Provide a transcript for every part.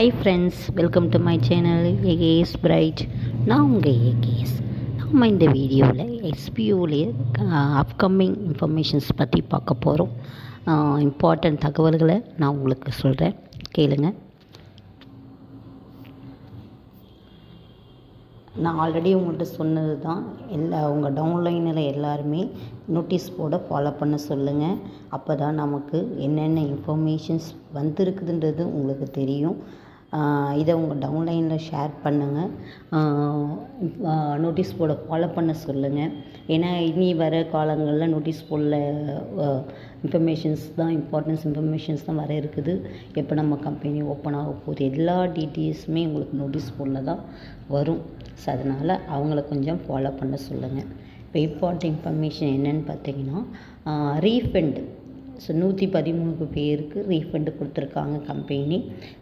Hi friends welcome to my channel AKS pride நான் உங்கள் AKS நம்ம இந்த வீடியோவில் எஸ்பிஓலே அப்கமிங் இன்ஃபர்மேஷன்ஸ் பற்றி பார்க்க போகிறோம் இம்பார்ட்டண்ட் தகவல்களை நான் உங்களுக்கு சொல்கிறேன் கேளுங்க. நான் ஆல்ரெடி உங்கள்கிட்ட சொன்னது தான் எல்லா உங்கள் டவுன்லைனில் எல்லாருமே நோட்டீஸ் போர்டை ஃபாலோ பண்ண சொல்லுங்கள் அப்போ தான் நமக்கு என்னென்ன இன்ஃபர்மேஷன்ஸ் வந்திருக்குதுன்றது உங்களுக்கு தெரியும். இதை உங்கள் டவுன்லைனில் ஷேர் பண்ணுங்கள் நோட்டீஸ் போர்டை ஃபாலோ பண்ண சொல்லுங்கள் ஏன்னா இனி வர காலங்களில் நோட்டீஸ் போர்டில் இன்ஃபர்மேஷன்ஸ் தான் இம்பார்ட்டன்ஸ் இன்ஃபர்மேஷன்ஸ் தான் வர இருக்குது. எப்போ நம்ம கம்பெனி ஓப்பன் ஆக போகுது எல்லா டீட்டெயில்ஸுமே உங்களுக்கு நோட்டீஸ் போர்டில் தான் வரும். ஸோ அதனால் அவங்கள கொஞ்சம் ஃபாலோ பண்ண சொல்லுங்கள் இப்போ இம்பார்ட்டன்ட் இன்ஃபர்மேஷன் என்னென்னு பார்த்தீங்கன்னா ரீஃபண்டு ஸோ நூற்றி பதிமூணு பேருக்கு ரீஃபண்டு கொடுத்துருக்காங்க கம்பெனி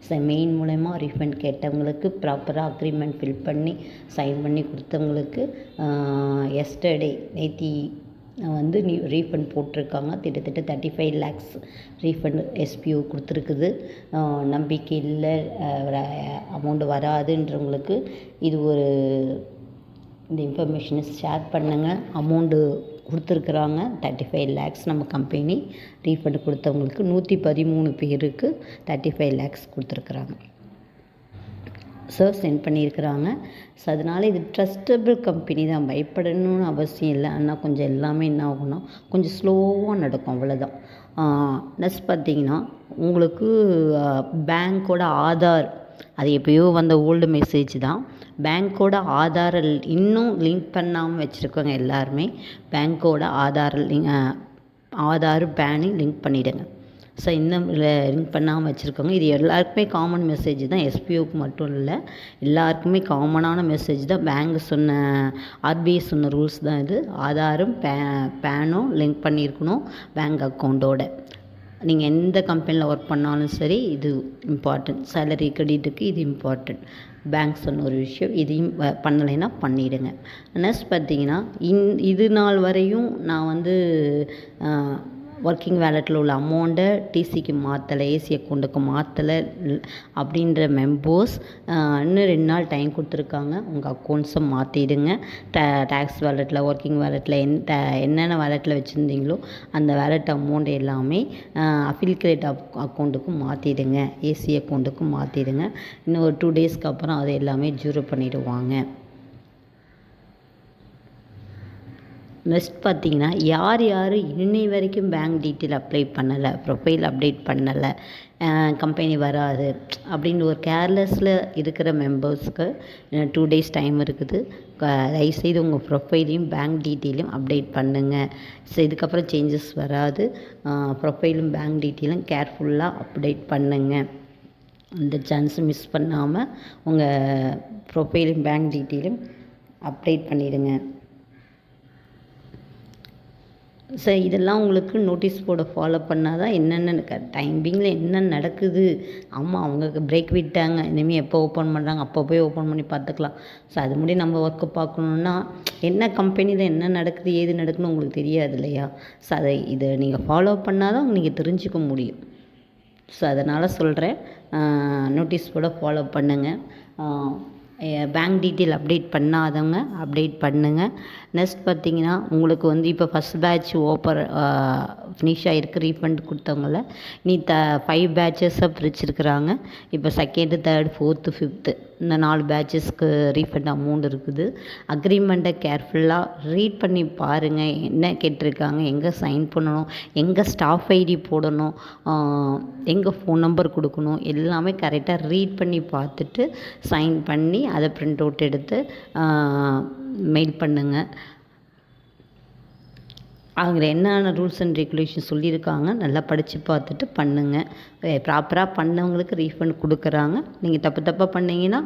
ஸோ மெயின் மூலயமா ரீஃபண்ட் கேட்டவங்களுக்கு ப்ராப்பராக அக்ரிமெண்ட் ஃபில் பண்ணி சைன் பண்ணி கொடுத்தவங்களுக்கு எஸ்டர்டே நேத்தி வந்து நீ ரீஃபண்ட் போட்டிருக்காங்க. கிட்டத்தட்ட thirty five lakhs refund SPO கொடுத்துருக்குது. நம்பிக்கை இல்லை அமௌண்ட் வராதுன்றவங்களுக்கு இது ஒரு இந்த இன்ஃபர்மேஷனை ஷேர் பண்ணுங்கள் அமௌண்ட்டு கொடுத்துருக்குறாங்க. தேர்ட்டி ஃபைவ் லேக்ஸ் நம்ம கம்பெனி ரீஃபண்ட் கொடுத்தவங்களுக்கு நூற்றி பதிமூணு பேருக்கு தேர்ட்டி ஃபைவ் லேக்ஸ் கொடுத்துருக்குறாங்க. சார் சென்ட் பண்ணியிருக்கிறாங்க. ஸோ அதனால் இது ட்ரஸ்டபிள் கம்பெனி தான். பயப்படணும்னு அவசியம் இல்லை. ஆனால் கொஞ்சம் எல்லாமே என்ன ஆகும்னா கொஞ்சம் ஸ்லோவாக நடக்கும். அவ்வளோதான் நெக்ஸ்ட் பார்த்தீங்கன்னா உங்களுக்கு பேங்க்கோட ஆதார் அது எப்பயோ வந்த ஓல்டு மெசேஜ் தான். பேங்க்கோட ஆதார இன்னும் லிங்க் பண்ணாமல் வச்சுருக்கோங்க எல்லாருமே பேங்க்கோட ஆதார லிங்க் ஆதார் பேனையும் லிங்க் பண்ணிவிடுங்க ஸோ இன்னும் லிங்க் பண்ணாமல் வச்சுருக்கோங்க இது எல்லாருக்குமே காமன் மெசேஜ் தான். எஸ்பிஓக்கு மட்டும் இல்லை எல்லாருக்குமே காமனான மெசேஜ் தான். பேங்க் சொன்ன ஆர்பிஐ சொன்ன ரூல்ஸ் தான் இது. ஆதாரும் பே பேனும் லிங்க் பண்ணியிருக்கணும் பேங்க் அக்கௌண்ட்டோட நீங்கள் எந்த கம்பெனியில் ஒர்க் பண்ணாலும் சரி இது இம்பார்ட்டண்ட் சேலரி கிரெடிட்டுக்கு இது இம்பார்ட்டன்ட் பேங்க் சொன்ன ஒரு விஷயம் இதையும் பண்ணலைன்னா பண்ணிவிடுங்க நெக்ஸ்ட் பார்த்தீங்கன்னா இன் இது நாள் வரையும் நான் வந்து ஒர்க்கிங் வேலெட்டில் உள்ள அமௌண்ட்டை டிசிக்கு மாற்றலை ஏசி அக்கௌண்ட்டுக்கு மாற்றலை அப்படின்ற மெம்பர்ஸ் இன்னும் ரெண்டு நாள் டைம் கொடுத்துருக்காங்க. உங்கள் அக்கௌண்ட்ஸை மாற்றிடுங்க டே டேக்ஸ் வேலெட்டில் ஒர்க்கிங் வேலெட்டில் என் என்னென்ன வேலெட்டில் வச்சுருந்தீங்களோ அந்த வேலெட் அமௌண்ட் எல்லாமே அஃபில்கிரேட் அப் அக்கௌண்ட்டுக்கு மாற்றிடுங்க ஏசி அக்கௌண்ட்டுக்கு மாற்றிடுங்க இன்னும் ஒரு டூ டேஸ்க்கு அப்புறம் அதை எல்லாமே ஜீரோ பண்ணிவிடுவாங்க நெக்ஸ்ட் பார்த்தீங்கன்னா யார் யார் இன்னை வரைக்கும் பேங்க் டீட்டெயில் அப்ளை பண்ணலை ப்ரொஃபைல் அப்டேட் பண்ணலை கம்பெனி வராது அப்படின்னு ஒரு கேர்லெஸ்ஸில் இருக்கிற மெம்பர்ஸ்க்கு டூ டேஸ் டைம் இருக்குது. தயவுசெய்து உங்கள் ப்ரொஃபைலையும் பேங்க் டீட்டெயிலையும் அப்டேட் பண்ணுங்கள் ஸோ இதுக்கப்புறம் சேஞ்சஸ் வராது. ப்ரொஃபைலும் பேங்க் டீட்டெயிலும் கேர்ஃபுல்லாக அப்டேட் பண்ணுங்கள் அந்த சான்ஸை மிஸ் பண்ணாமல் உங்கள் ப்ரொஃபைலும் பேங்க் டீட்டெயிலும் அப்டேட் பண்ணிவிடுங்க ஸோ இதெல்லாம் உங்களுக்கு நோட்டீஸ் போர்டை ஃபாலோ பண்ணால் தான் என்னென்ன டைமிங்கில் என்ன நடக்குது? ஆமாம் அவங்க பிரேக் விட்டாங்க. இனிமேல் எப்போ ஓப்பன் பண்ணுறாங்க அப்போ போய் ஓப்பன் பண்ணி பார்த்துக்கலாம். ஸோ அது முடி நம்ம ஒர்க்கை பார்க்கணுன்னா என்ன கம்பெனியில் என்ன நடக்குது ஏது நடக்குதுன்னு உங்களுக்கு தெரியாது இல்லையா? ஸோ அதை இதை நீங்கள் ஃபாலோ பண்ணால் தான் நீங்கள் தெரிஞ்சுக்க முடியும். ஸோ அதனால் சொல்கிறேன் நோட்டீஸ் போர்டை ஃபாலோ பண்ணுங்கள் பேங்க் டீட்டெயில் அப்டேட் பண்ணாதவங்க அப்டேட் பண்ணுங்கள் நெக்ஸ்ட் பார்த்தீங்கன்னா உங்களுக்கு வந்து இப்போ ஃபஸ்ட் பேட்ச் ஓப்பர் ஃபினிஷ் ஆகிருக்கு ரீஃபண்ட் கொடுத்தவங்கள நீ த ஃபைவ் பேட்சஸாக பிரிச்சுருக்குறாங்க. இப்போ செகண்டு தேர்ட் ஃபோர்த்து ஃபிஃப்த்து இந்த நாலு பேட்சஸ்க்கு ரீஃபண்ட் அமௌண்ட் இருக்குது. அக்ரிமெண்ட்டை கேர்ஃபுல்லாக ரீட் பண்ணி பாருங்கள் என்ன கேட்டிருக்காங்க எங்கே சைன் பண்ணணும் எங்கே ஸ்டாஃப் ஐடி போடணும் எங்கே ஃபோன் நம்பர் கொடுக்கணும் எல்லாமே கரெக்டாக ரீட் பண்ணி பார்த்துட்டு சைன் பண்ணி அதை ப்ரிண்ட் அவுட் எடுத்து மெயில் பண்ணுங்கள் அவங்க என்னென்ன ரூல்ஸ் அண்ட் ரெகுலேஷன் சொல்லியிருக்காங்க நல்லா படித்து பார்த்துட்டு பண்ணுங்கள் ப்ராப்பராக பண்ணவங்களுக்கு ரீஃபண்ட் கொடுக்குறாங்க. நீங்கள் தப்பு தப்பாக பண்ணிங்கன்னா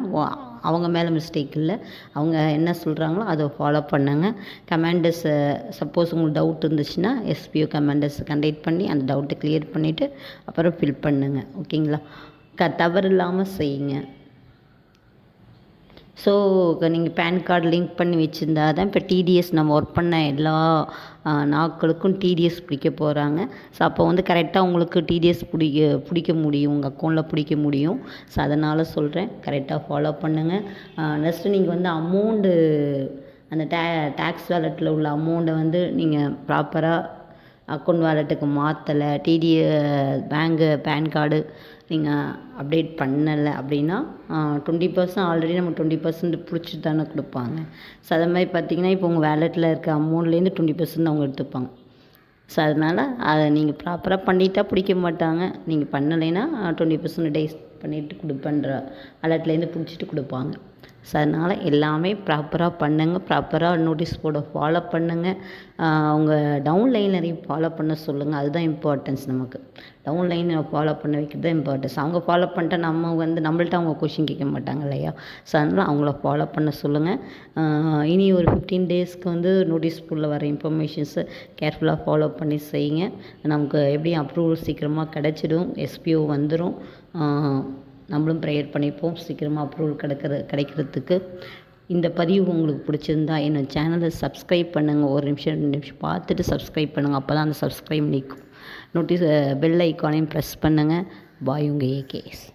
அவங்க மேலே மிஸ்டேக் இல்லை. அவங்க என்ன சொல்கிறாங்களோ அதை ஃபாலோ பண்ணுங்கள் கமாண்டர்ஸை சப்போஸ் உங்களுக்கு டவுட் இருந்துச்சுன்னா எஸ்பிஓ கமாண்டர்ஸ் கண்டக்ட் பண்ணி அந்த டவுட்டை கிளியர் பண்ணிவிட்டு அப்புறம் ஃபில் பண்ணுங்கள் ஓகேங்களா க தவறு இல்லாமல் செய்யுங்க. ஸோ நீங்கள் பேன் கார்டு லிங்க் பண்ணி வச்சுருந்தா தான் இப்போ டிடிஎஸ் நம்ம ஒர்க் பண்ண எல்லா நாட்களுக்கும் டிடிஎஸ் பிடிக்க போகிறாங்க ஸோ அப்போ வந்து கரெக்டாக உங்களுக்கு டிடிஎஸ் பிடிக்க பிடிக்க முடியும். உங்கள் அக்கௌண்ட்டில் பிடிக்க முடியும். ஸோ அதனால் சொல்கிறேன் கரெக்டாக ஃபாலோ பண்ணுங்கள் நெக்ஸ்ட்டு நீங்கள் வந்து அமௌண்ட்டு அந்த டே டேக்ஸ் வேலெட்டில் உள்ள அமௌண்ட்டை வந்து நீங்கள் ப்ராப்பராக அக்கௌண்ட் வாலெட்டுக்கு மாற்றலை டிடிஏ பேங்கு பேன் கார்டு நீங்கள் அப்டேட் பண்ணலை அப்படின்னா டுவெண்ட்டி பர்சன்ட் ஆல்ரெடி நம்ம டுவெண்ட்டி பர்சன்ட் பிடிச்சிட்டு தானே கொடுப்பாங்க. ஸோ அதை மாதிரி பார்த்தீங்கன்னா இப்போ உங்கள் வேலெட்டில் இருக்க அமௌண்ட்லேருந்து டுவெண்ட்டி பர்சன்ட் அவங்க எடுத்துப்பாங்க. ஸோ அதனால் அதை நீங்கள் ப்ராப்பராக பண்ணிட்டா பிடிக்க மாட்டாங்க. நீங்கள் பண்ணலைன்னா டுவெண்ட்டி பர்சன்ட் டேஸ் பண்ணிவிட்டு கொடுப்பேன்ற அலர்ட்லேருந்து பிடிச்சிட்டு கொடுப்பாங்க. ஸோ அதனால் எல்லாமே ப்ராப்பராக பண்ணுங்கள் ப்ராப்பராக நோட்டீஸ் போர்டை ஃபாலோ பண்ணுங்கள் அவங்க டவுன் லைனரையும் ஃபாலோ பண்ண சொல்லுங்கள் அதுதான் இம்பார்ட்டன்ஸ் நமக்கு. டவுன் லைனை ஃபாலோ பண்ண வைக்கிறது தான் இம்பார்ட்டன்ஸ் அவங்க ஃபாலோ பண்ணிட்டா நம்ம வந்து நம்மள்ட்ட அவங்க கொஷின் கேட்க மாட்டாங்க இல்லையா? ஸோ அதனால் அவங்கள ஃபாலோ பண்ண சொல்லுங்கள் இனி ஒரு ஃபிஃப்டீன் டேஸ்க்கு வந்து நோட்டீஸ் போர்டில் வர இன்ஃபர்மேஷன்ஸை கேர்ஃபுல்லாக ஃபாலோ பண்ணி செய்யுங்க. நமக்கு எப்படி அப்ரூவல் சீக்கிரமாக கிடச்சிடும். எஸ்பிஓ வந்துடும் நம்மளும் ப்ரேயர் பண்ணிப்போம். சீக்கிரமாக அப்ரூவல் கிடைக்கிற கிடைக்கிறதுக்கு. இந்த பதிவு உங்களுக்கு பிடிச்சிருந்தா என்னோட சேனலை சப்ஸ்கிரைப் பண்ணுங்கள் ஒரு நிமிஷம் ரெண்டு நிமிஷம் பார்த்துட்டு சப்ஸ்கிரைப் பண்ணுங்கள் அப்போ தான் அந்த சப்ஸ்கிரைப் நிற்கும் நோட்டீஸ் பெல் ஐக்கானையும் ப்ரெஸ் பண்ணுங்கள் பாய் உங்கள் ஏகேஎஸ்